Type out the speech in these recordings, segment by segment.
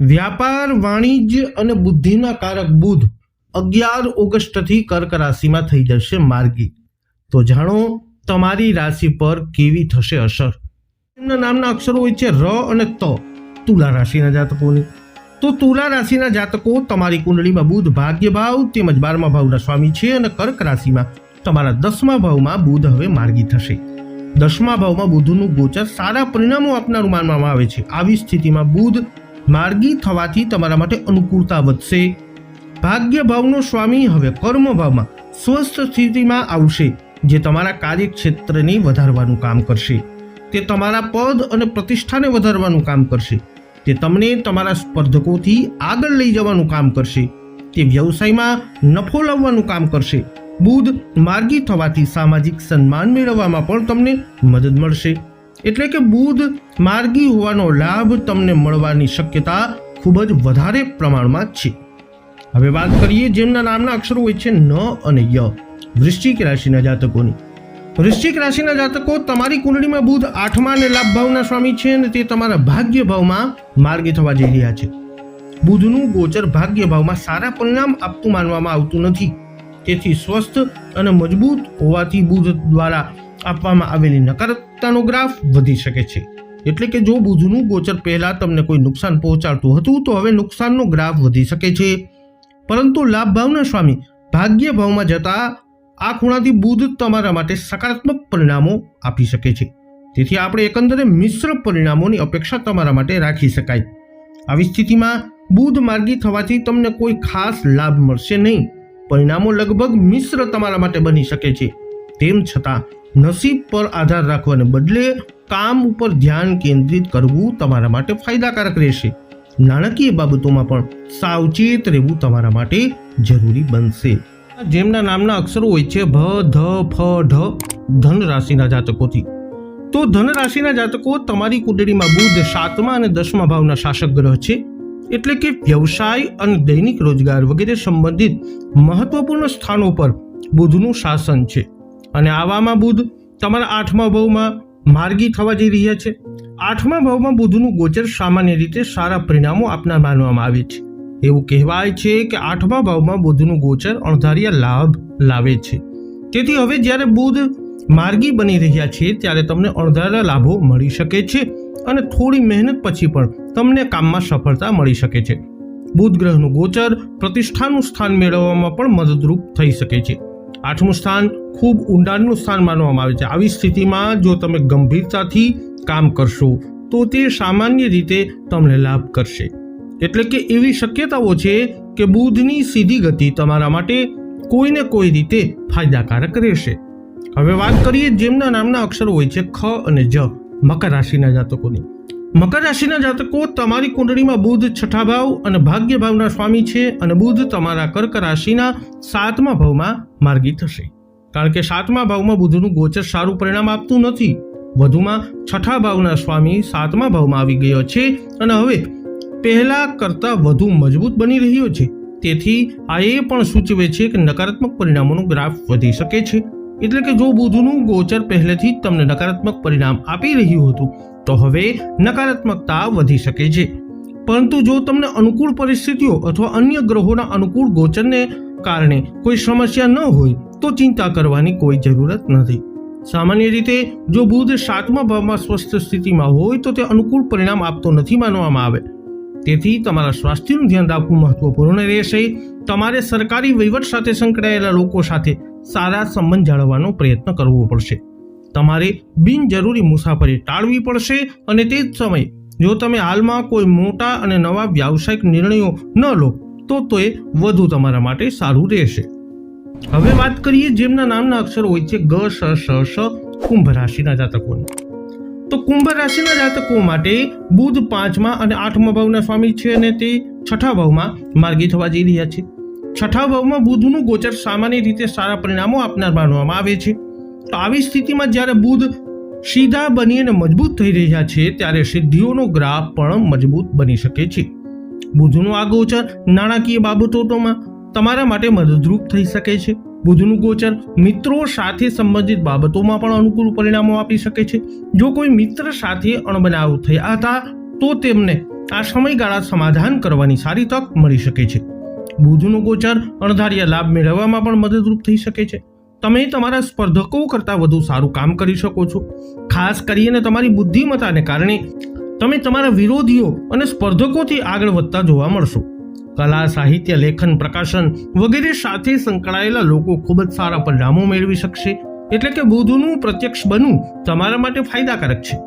વ્યાપાર, વાણિજ્ય અને બુદ્ધિના કારક બુધ અગિયાર ઓગસ્ટથી કર્ક રાશિમાં થઈ જશે માર્ગી. તો જાણો, તમારી રાશિ પર કેવી થશે અસર? એમના નામના અક્ષરો હોય છે ર અને ત. તુલા રાશિના જાતકોની. તો તુલા રાશિના જાતકો તમારી કુંડળીમાં બુધ ભાગ્ય ભાવ તેમજ બારમા ભાવના સ્વામી છે અને કર્ક રાશિમાં તમારા દસમા ભાવમાં બુધ હવે માર્ગી થશે. દસમા ભાવમાં બુધનું ગોચર સારા પરિણામો આપનારું માનવામાં આવે છે. આવી સ્થિતિમાં બુધ માર્ગી થવાથી તમારા માટે અનુકૂળતા વધશે. ભાગ્ય ભાવનો સ્વામી હવે કર્મ ભાવમાં સ્વસ્થ સ્થિતિમાં આવશે, જે તમારા કાર્યક્ષેત્રને વધારવાનું કામ કરશે. તે તમારા પદ અને પ્રતિષ્ઠાને વધારવાનું કામ કરશે. તે તમને તમારા સ્પર્ધકોથી આગળ લઈ જવાનું કામ કરશે. તે વ્યવસાયમાં નફો લાવવાનું કામ કરશે. બુધ માર્ગી થવાથી સામાજિક સન્માન મેળવવામાં પણ તમને મદદ મળશે. એટલે કે બુધ માર્ગી હોવાનો લાભ તમને મળવાની શક્યતા ખૂબ જ વધારે પ્રમાણમાં છે. હવે વાત કરીએ જેમના નામના અક્ષરો હોય છે ન અને ય, વૃશ્ચિક રાશિના જાતકોની. વૃશ્ચિક રાશિના જાતકો, તમારી કુંડળીમાં બુધ આઠમા અને લાભ ભાવના સ્વામી છે અને તે તમારા ભાગ્ય ભાવમાં માર્ગી થવા જઈ રહ્યા છે. બુધનું ગોચર ભાગ્ય ભાવમાં સારા પરિણામ આપતું માનવામાં આવતું નથી. તેથી સ્વસ્થ અને મજબૂત હોવાથી બુધ દ્વારા આપવામાં આવેલી નકારાત્મકતાનો ગ્રાફ વધી શકે છે. એટલે કે જો બુધનું ગોચર પહેલાં તમને કોઈ નુકસાન પહોંચાડતું હતું, તો હવે નુકસાનનો ગ્રાફ વધી શકે છે. પરંતુ લાભ ભાવના સ્વામી, ભાગ્ય ભાવમાં જતા આ ખૂણાથી બુધ તમારા માટે સકારાત્મક પરિણામો આપી શકે છે. તેથી આપણે એકંદરે મિશ્ર પરિણામોની અપેક્ષા તમારા માટે રાખી શકાય. આવી સ્થિતિમાં બુધ માર્ગી થવાથી તમને કોઈ ખાસ લાભ મળશે નહીં. પરિણામો લગભગ મિશ્ર તમારા માટે બની શકે છે. તેમ છતાં નસીબ પર આધાર રાખવાને બદલે કામ ઉપર ધ્યાન કેન્દ્રિત કરવું તમારા માટે ફાયદાકારક રહેશે. નાણાકીય બાબતોમાં પણ સાવચેત રહેવું તમારા માટે જરૂરી બનશે. જેમના નામના અક્ષરો હોય છે ભ, ધ, ફ, ઢ, ધન રાશિના જાતકોથી. તો ધન રાશિના જાતકો તમારી કુંડળીમાં બુધ, સાતમા અને દસમા ભાવના શાસક ગ્રહ છે. એટલે કે વ્યવસાય અને દૈનિક રોજગાર વગેરે સંબંધિત મહત્વપૂર્ણ સ્થાનો પર બુધનું શાસન છે. અને આવામાં બુધ તમારા આઠમા ભાવમાં માર્ગી થવા જઈ રહ્યા છે. આઠમા ભાવમાં બુધનું ગોચર સામાન્ય રીતે સારા પરિણામો આપનાર માનવામાં આવે છે. એવું કહેવાય છે કે આઠમા ભાવમાં બુધનું ગોચર અણધાર્યા લાભ લાવે છે. તેથી હવે જ્યારે બુધ માર્ગી બની રહ્યા છે, ત્યારે તમને અણધાર્યા લાભો મળી શકે છે અને થોડી મહેનત પછી પણ તમને કામમાં સફળતા મળી શકે છે. બુધ ગ્રહનું ગોચર પ્રતિષ્ઠાનું સ્થાન મેળવવામાં પણ મદદરૂપ થઈ શકે છે. આઠમું સ્થાન ખૂબ ઊંડાણનું સ્થાન માનવામાં આવે છે. આવી સ્થિતિમાં જો તમે ગંભીરતાથી કામ કરશો, તો તે સામાન્ય રીતે તમને લાભ કરશે. એટલે કે એવી શક્યતાઓ છે કે બુધની સીધી ગતિ તમારા માટે કોઈને કોઈ રીતે ફાયદાકારક રહેશે. હવે વાત કરીએ જેમના નામના અક્ષરો હોય છે, ખ અને જ, મકર રાશિના જાતકોની. મકર રાશિના જાતકો તમારી કુંડળીમાં બુધ, છઠ્ઠા ભાવ અને ભાગ્ય ભાવના સ્વામી છે અને બુધ તમારા કર્ક રાશિના સાતમા ભાવમાં માર્ગી થશે. કારણ કે સાતમા ભાવમાં બુધનું ગોચર સારું પરિણામ આપતું નથી. વધુમાં છઠ્ઠા ભાવના સ્વામી સાતમા ભાવમાં આવી ગયો છે અને હવે પહેલા કરતાં વધુ મજબૂત બની રહ્યો છે. તેથી આ એ પણ સૂચવે છે કે નકારાત્મક પરિણામોનો ગ્રાફ વધી શકે છે. એટલે કે જો બુધનું ગોચર પહેલેથી જ તમને નકારાત્મક પરિણામ આપી રહ્યું હતું તો હવે નકારાત્મકતા વધી શકે છે. પરંતુ જો તમને અનુકૂળ પરિસ્થિતિઓ અથવા અન્ય ગ્રહોના અનુકૂળ ગોચરને કારણે કોઈ સમસ્યા ન હોય, તો ચિંતા કરવાની કોઈ જરૂરત નથી. સામાન્ય રીતે, જો બુધ સાતમા ભાવમાં સ્વસ્થ સ્થિતિમાં હોય, તો તે અનુકૂળ પરિણામ આપતો નથી માનવામાં આવે. તેથી તમારા સ્વાસ્થ્યનું ધ્યાન રાખવું મહત્વપૂર્ણ રહેશે. તમારે સરકારી વહીવટ સાથે સંકળાયેલા લોકો સાથે સારા સંબંધ જાળવવાનો પ્રયત્ન કરવો પડશે. તમારે બિનજરૂરી મુસાફરી ટાળવી પડશે અને તે જ સમયે જો તમે હાલમાં કોઈ મોટા અને નવા વ્યાવસાયિક નિર્ણયો ન લો, તો તે વધુ તમારા માટે સારું રહેશે. હવે વાત કરીએ જેમના નામના અક્ષરો હોય છે ગ, સ સ સ, કુંભ રાશિના જાતકોની. તો કુંભ રાશિના જાતકો માટે બુધ પાંચમા અને આઠમા ભાવના સ્વામી છે અને તે છઠ્ઠા ભાવમાં માર્ગી થવા જઈ રહ્યા છે. છઠ્ઠા ભાવમાં બુધનું ગોચર સામાન્ય રીતે સારા પરિણામો આપનાર માનવામાં આવે છે. આવી સ્થિતિમાં જ્યારે બુધ સીધા બની અને મજબૂત થઈ રહ્યા છે, ત્યારે સિદ્ધિઓનો ગ્રાફ પણ મજબૂત બની શકે છે. બુધનું આ ગોચર નાણાકીય બાબતોમાં તમારા માટે મદદરૂપ થઈ શકે છે. બુધનું ગોચર મિત્રો સાથે સંબંધિત બાબતોમાં પણ અનુકૂળ પરિણામો આપી શકે છે. જો કોઈ મિત્ર સાથે અણબનાવ થયા હતા, તો તેમને આ સમયગાળા સમાધાન કરવાની સારી તક મળી શકે છે. બુધનું ગોચર અણધાર્યા લાભ મેળવવામાં પણ મદદરૂપ થઈ શકે છે. તમે તમારા સ્પર્ધકો કરતાં વધુ સારું કામ કરી શકો છો. ખાસ કરીને તમારી બુદ્ધિમત્તાને કારણે તમે તમારા વિરોધીઓ અને સ્પર્ધકોથી આગળ વધતા જોવા મળશો. કલા, સાહિત્ય, લેખન, પ્રકાશન વગેરે સાથે સંકળાયેલા લોકો ખૂબ જ સારા પરિણામો મેળવી શકશે. એટલે કે બુધનું પ્રત્યક્ષ બનવું તમારા માટે ફાયદાકારક છે.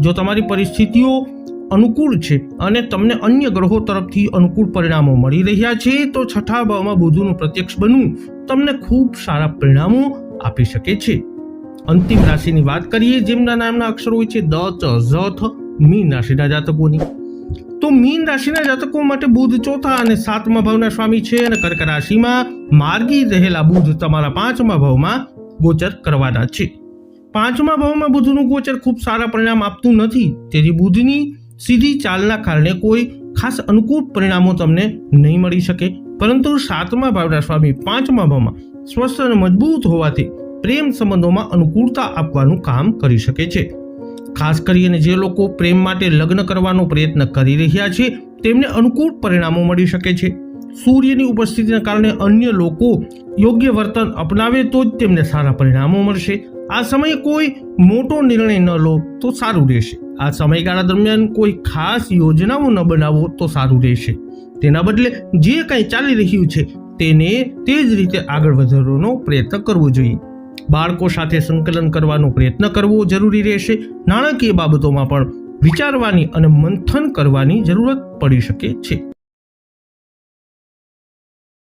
જો તમારી પરિસ્થિતિઓ અનુકૂળ છે અને તમને અન્ય ગ્રહો તરફથી અનુકૂળ પરિણામો મળી રહ્યા છે, તો છઠ્ઠા ભાવમાં બુધનું પ્રત્યક્ષ બનવું તમને ખૂબ સારા પરિણામો આપી શકે છે. અંતિમ રાશિની વાત કરીએ, જેમના નામના અક્ષરો હોય છે, દ, ચ, ઝ મીન રાશિના જાતકોની. તો મીન રાશિના જાતકો માટે બુધ ચોથા અને સાતમા ભાવના સ્વામી છે અને કર્ક રાશિમાં માર્ગી રહેલા બુધ તમારા પાંચમા ભાવમાં ગોચર કરવાના છે. પાંચમા ભાવમાં બુધનું ગોચર ખૂબ સારા પરિણામ આપતું નથી, તેથી બુધની સીધી ચાલના કારણે કોઈ ખાસ અનુકૂળ પરિણામો તમને નહીં મળી શકે. પરંતુ સાતમા ભાવના સ્વામી પાંચમા ભાવમાં સ્વસ્થ અને મજબૂત હોવાથી પ્રેમ સંબંધોમાં અનુકૂળતા આપવાનું કામ કરી શકે છે. ખાસ કરીને જે લોકો પ્રેમ માટે લગ્ન કરવાનો પ્રયત્ન કરી રહ્યા છે, તેમને અનુકૂળ પરિણામો મળી શકે છે. સૂર્યની ઉપસ્થિતિના કારણે અન્ય લોકો યોગ્ય વર્તન અપનાવે તો જ તેમને સારા પરિણામો મળશે. આ સમયે કોઈ મોટો નિર્ણય ન લો તો સારું રહેશે. આ સમયગાળા દરમિયાન કોઈ ખાસ યોજનાઓ ન બનાવો તો સારું રહેશે. તેના બદલે જે કંઈ ચાલી રહ્યું છે તેને તે જ રીતે આગળ વધારવાનો પ્રયત્ન કરવો જોઈએ. બાળકો સાથે સંકલન કરવાનો પ્રયત્ન કરવો જરૂરી રહેશે. નાણાકીય બાબતોમાં પણ વિચારવાની અને મંથન કરવાની જરૂરત પડી શકે છે.